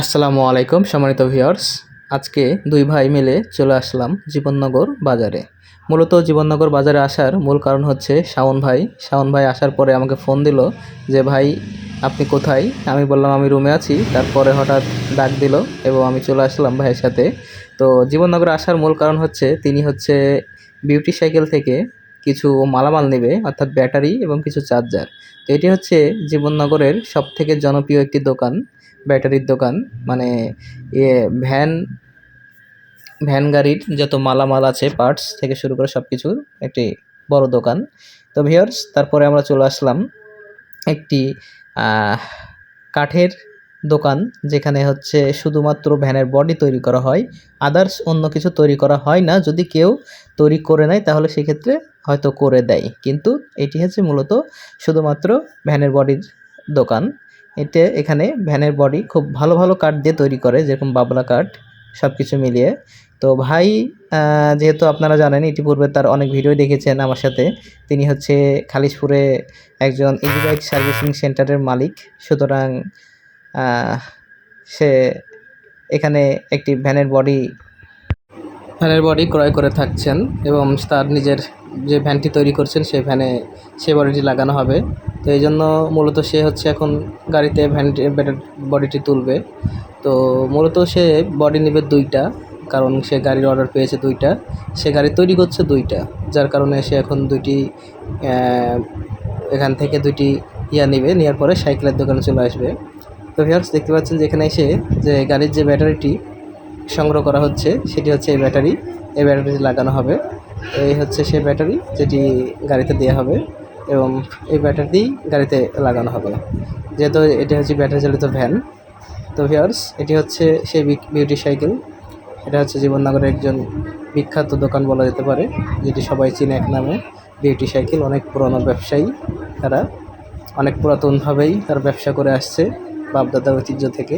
আসসালামু আলাইকুম, সম্মানিত ভিউয়ার্স। আজকে দুই ভাই মিলে চলে আসলাম জীবননগর বাজারে। মূলত জীবননগর বাজারে আসার মূল কারণ হচ্ছে শাওন ভাই। শাওন ভাই আসার পরে আমাকে ফোন দিল যে, ভাই, আপনি কোথায়? আমি বললাম, আমি রুমে আছি। তারপরে হঠাৎ ডাক দিল এবং আমি চলে আসলাম ভাইয়ের সাথে। তো জীবননগরে আসার মূল কারণ হচ্ছে, তিনি হচ্ছে বিউটি সাইকেল থেকে কিছু মালামাল নেবে, অর্থাৎ ব্যাটারি এবং কিছু চার্জার তো এটি হচ্ছে জীবননগরের সবথেকে জনপ্রিয় একটি দোকান, ব্যাটারির দোকান। মানে ভ্যান ভ্যান গাড়ির যত মালামাল আছে পার্টস থেকে শুরু করে সব কিছুর একটি বড় দোকান। তো ভিউয়ার্স তারপরে আমরা চলে আসলাম একটি কাঠের দোকান, যেখানে হচ্ছে শুধুমাত্র ভ্যানের বডি তৈরি করা হয়। আদার্স অন্য কিছু তৈরি করা হয় না। যদি কেউ তৈরি করে নেয়, তাহলে সেক্ষেত্রে হয়তো করে দেয়। কিন্তু এটি হচ্ছে মূলত শুধুমাত্র ভ্যানের বডির দোকান। এতে এখানে ভ্যানের বডি খুব ভালো ভালো কাঠ দিয়ে তৈরি করে, যেরকম বাবলা কাঠ সব কিছু মিলিয়ে। তো ভাই যেহেতু আপনারা জানেন, ইতিপূর্বে তার অনেক ভিডিও দেখেছেন আমার সাথে। তিনি হচ্ছে খালিশপুরে একজন ইজি বাইক সার্ভিসিং সেন্টারের মালিক। সুতরাং সে এখানে একটি ভ্যানের বডি ভ্যানের বডি ক্রয় করে থাকছেন এবং তার নিজের যে ভ্যানটি তৈরি করছেন সেই ভ্যানে সেই বডিটি লাগানো হবে। তো এই জন্য মূলত সে হচ্ছে এখন গাড়িতে ভ্যানটি বডিটি তুলবে। তো মূলত সে বডি নেবে দুইটা, কারণ সে গাড়ির অর্ডার পেয়েছে দুইটা। সে গাড়ি তৈরি করছে দুইটা, যার কারণে সে এখন দুইটি এখান থেকে দুইটি ইয়া নেবে নেওয়ার পরে সাইকেলের দোকানে চলে আসবে। তো ভিউয়ার্স, দেখতে পাচ্ছেন যে এখানে এসে যে গাড়ির যে ব্যাটারিটি সংগ্রহ করা হচ্ছে, সেটি হচ্ছে এই ব্যাটারি। এই ব্যাটারিটি লাগানো হবে। এই হচ্ছে সেই ব্যাটারি যেটি গাড়িতে দেওয়া হবে এবং এই ব্যাটারি গাড়িতে লাগানো হবে। যেহেতু এটি হচ্ছে ব্যাটারি চালিত ভ্যান, তো ভিউয়ার্স, এটি হচ্ছে সেই বিউটি সাইকেল। এটা হচ্ছে জীবননগরের একজন বিখ্যাত দোকান বলা যেতে পারে, যেটি সবাই চিনে এক নামে। বিউটি সাইকেল, অনেক পুরনো ব্যবসায়ী তারা, অনেক পুরাতনভাবেই তার ব্যবসা করে আসছে। বাপদাদার ঐতিহ্য থেকে।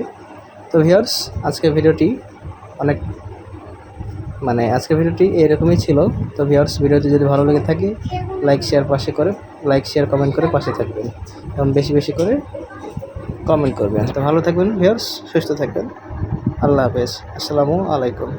তো ভিউয়ার্স আজকের ভিডিওটি অনেক মানে আজকের ভিডিওটি এরকমই ছিল। তো ভিউয়ার্স ভিডিওটি যদি ভালো লেগে থাকে লাইক শেয়ার পাশে করে লাইক শেয়ার কমেন্ট করে পাশে থাকবেন। এবং বেশি বেশি করে কমেন্ট করবেন। তো ভালো থাকবেন ভিউয়ার্স সুস্থ থাকবেন। আল্লাহ হাফেজ। আসসালামু আলাইকুম।